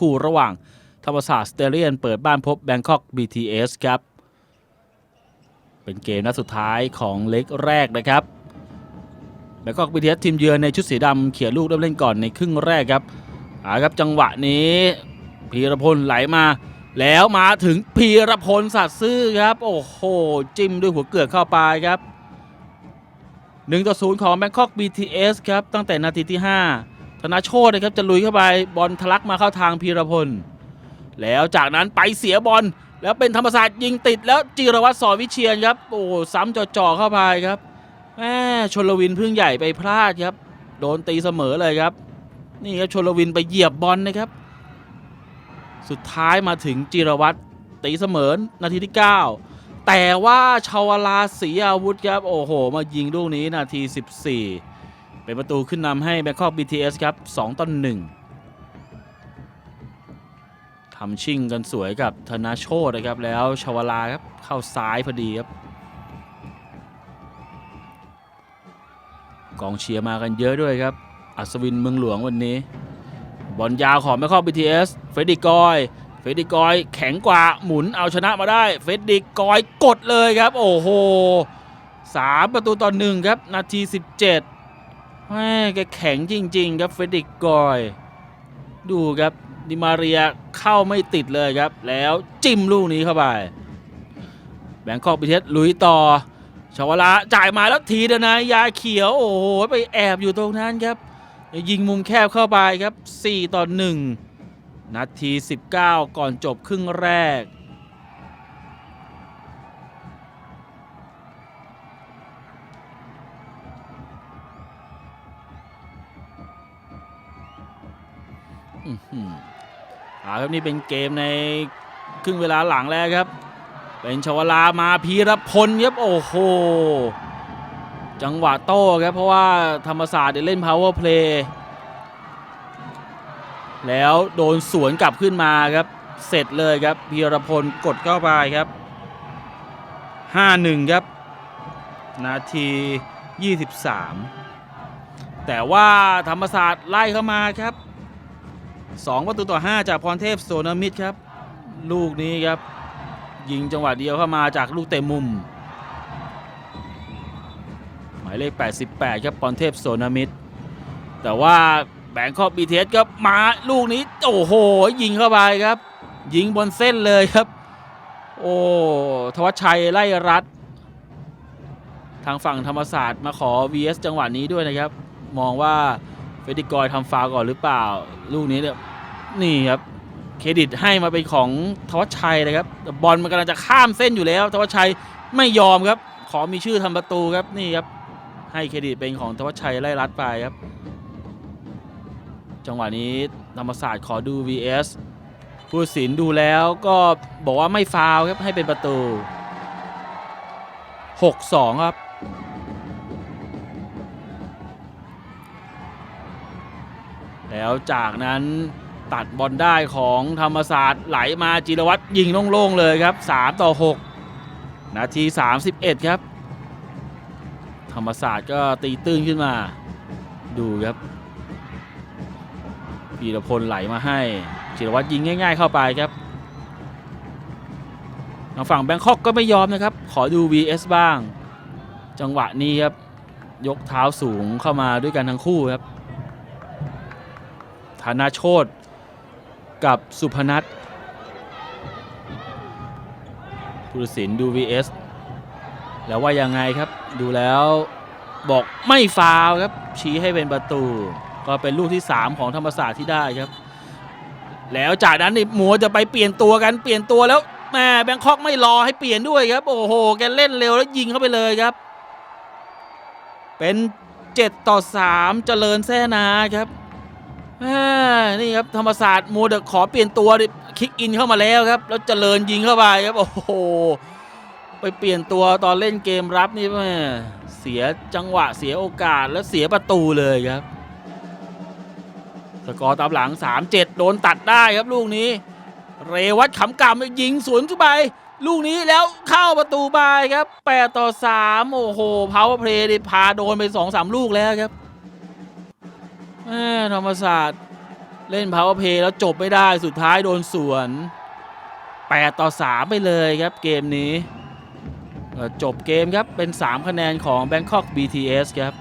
คู่ระหว่างธรรมศาสตร์สเตเลียน เปิดบ้านพบแบงคอก BTS ครับ เป็นเกมนัดสุดท้ายของเล็กแรกนะครับแบงคอก BTS ทีมเยือนในชุดสีดำเขี่ยลูกเริ่มเล่นก่อนในครึ่งแรกครับอาครับจังหวะนี้พีรพลไหลมา แล้วมาถึงพีรพลสัตว์ซื่อครับ โอ้โห จิ้มด้วยหัวเกือกเข้าไปครับ1ต่อ0ของแบงคอก BTS ครับ ตั้งแต่นาทีที่ 5 ธนาโชตนะครับจะลุยเข้าไปบอลทะลักมาเข้าทางพีรพล แล้วจากนั้นไปเสียบอลแล้วเป็นธรรมศาสตร์ยิงติดแล้วจิรวัตรสอนวิเชียนครับ โอ้ซ้ำจ่อๆเข้าไปครับแม่ชนลวินพึ่งใหญ่ไปพลาดครับ โดนตีเสมอเลยครับ นี่ครับชนลวินไปเหยียบบอลนะครับ สุดท้ายมาถึงจิรวัตรตีเสมอนาทีที่ 9 แต่ว่าชาวลาศรีอาวุธครับ โอ้โห มายิงลูกนี้นาที 14 เป็นประตูขึ้นนำให้แบงคอก BTS ครับ 2ต่อ1ทำชิ่งกันสวยกับธนาโชตนะครับ แล้วชาวลาครับ เข้าซ้ายพอดีครับ กองเชียร์มากันเยอะด้วยครับ อัศวินเมืองหลวงวันนี้ บอลยาวของแมคคอก BTS เฟรดดิกอย เฟรดดิกอยแข็งกว่าหมุนเอาชนะมาได้ เฟรดดิกอยกดเลยครับ โอ้โหสามประตูต่อหนึ่งครับ นาที 17 แม่แกแข็งจริง ๆ ครับเฟรดดิกอย ดูครับดิมาเรียเข้าไม่ติดเลยครับ แล้วจิ้มลูกนี้เข้าไป แบงคอกบีเทสลุยต่อชาวลาจ่ายมาแล้วทีเดียวนะยาเขียวโอ้โหไปแอบอยู่ตรงนั้นครับ ยิงมุมแคบเข้าไปครับ 4 ต่อ 1 นาที 19 ก่อนจบครึ่งแรก อาครับนี่เป็นเกมในครึ่งเวลาหลังแล้วครับ เป็นชวลามาพีรพลครับโอ้โห จังหวะโต้ครับ เพราะว่าธรรมศาสตร์เนี่ยเล่น power play แล้วโดนสวนกลับขึ้นมาครับ เสร็จเลยครับพีรพลกดเข้าไปครับ 5-1 ครับ นาที 23 แต่ว่าธรรมศาสตร์ไล่เข้ามาครับ 2 ประตูต่อ 5 จากพรเทพโสนมิตรครับ ลูกนี้ครับ ยิงจังหวะเดียวเข้ามาจากลูกเตะมุม หมายเลข 88 ครับปอนเทพโสนามิตร แต่ว่าแบงคอกบีเทสก็มาลูกนี้ โอ้โห ยิงเข้าไปครับ ยิงบนเส้นเลยครับ โอ้ทวัชชัยไล่รัด ทางฝั่งธรรมศาสตร์มาขอ VS จังหวะนี้ด้วยนะครับ มองว่าเฟรดิกอยทำฟาวก่อนหรือเปล่า ลูกนี้เนี่ย นี่ครับเครดิตให้มาเป็นของทวัชชัยนะครับบอลมันกำลังจะข้ามเส้นอยู่แล้วทวัชชัยไม่ยอมครับ ขอมีชื่อทำประตูครับนี่ครับให้เครดิตเป็นของทวัชชัยไล่รัดไปครับ จังหวะนี้ธรรมศาสตร์ขอดู VS ผู้สินดูแล้วก็บอกว่าไม่ฟาวครับให้เป็นประตู 6-2 ครับแล้วจากนั้น ตัดบอลได้ของธรรมศาสตร์ไหลมาจิรวัตรยิงโล่งๆเลยครับ 3 ต่อ 6 นาที 31 ครับ ธรรมศาสตร์ก็ตีตื้นขึ้นมา ดูครับพีรพลไหลมาให้ จิรวัตรยิงง่าย ๆ เข้าไปครับทางฝั่งแบงคอกก็ไม่ยอมนะครับ ขอดู VS บ้าง จังหวะนี้ครับ ยกเท้าสูงเข้ามาด้วยกันทั้งคู่ครับธนาโชต กับสุพนัทผู้ตัดสินดู VS แล้วว่ายังไงครับดูแล้วบอกไม่ฟาวครับ ชี้ให้เป็นประตู ก็เป็นลูกที่ 3 ของธรรมศาสตร์ที่ได้ครับ แล้วจากนั้นนี่หมัวจะไปเปลี่ยนตัวกันเปลี่ยนตัวแล้วแม่แบงคอกไม่รอให้เปลี่ยนด้วยครับ โอ้โห แกเล่นเร็วแล้วยิงเข้าไปเลยครับ เป็น 7 ต่อ 3 เจริญแซ่นาครับ นี่ครับธรรมศาสตร์มัวเดขอเปลี่ยนตัวดิคลิกอินเข้ามาแล้วครับ แล้วเจริญยิงเข้าไปครับโอ้โหไปเปลี่ยนตัวตอนเล่นเกมรับนี่แม่เสียจังหวะเสียโอกาสแล้วเสียประตูเลยครับ สกอร์ตามหลัง 3-7 โดนตัดได้ครับลูกนี้ เรวัตขำกำยิงสวนขึ้นไปลูกนี้แล้วเข้าประตูไปครับ 8 ต่อ 3 โอ้โห พาวเวอร์เพลย์พาโดนไป 2-3 ลูกแล้วครับ แม่ธรรมศาสตร์เล่น power play แล้วจบไม่ได้สุดท้ายโดนสวน 8 ต่อ 3 ไปเลยครับเกมนี้ จบเกมครับเป็น 3 คะแนนของ Bangkok BTS ครับ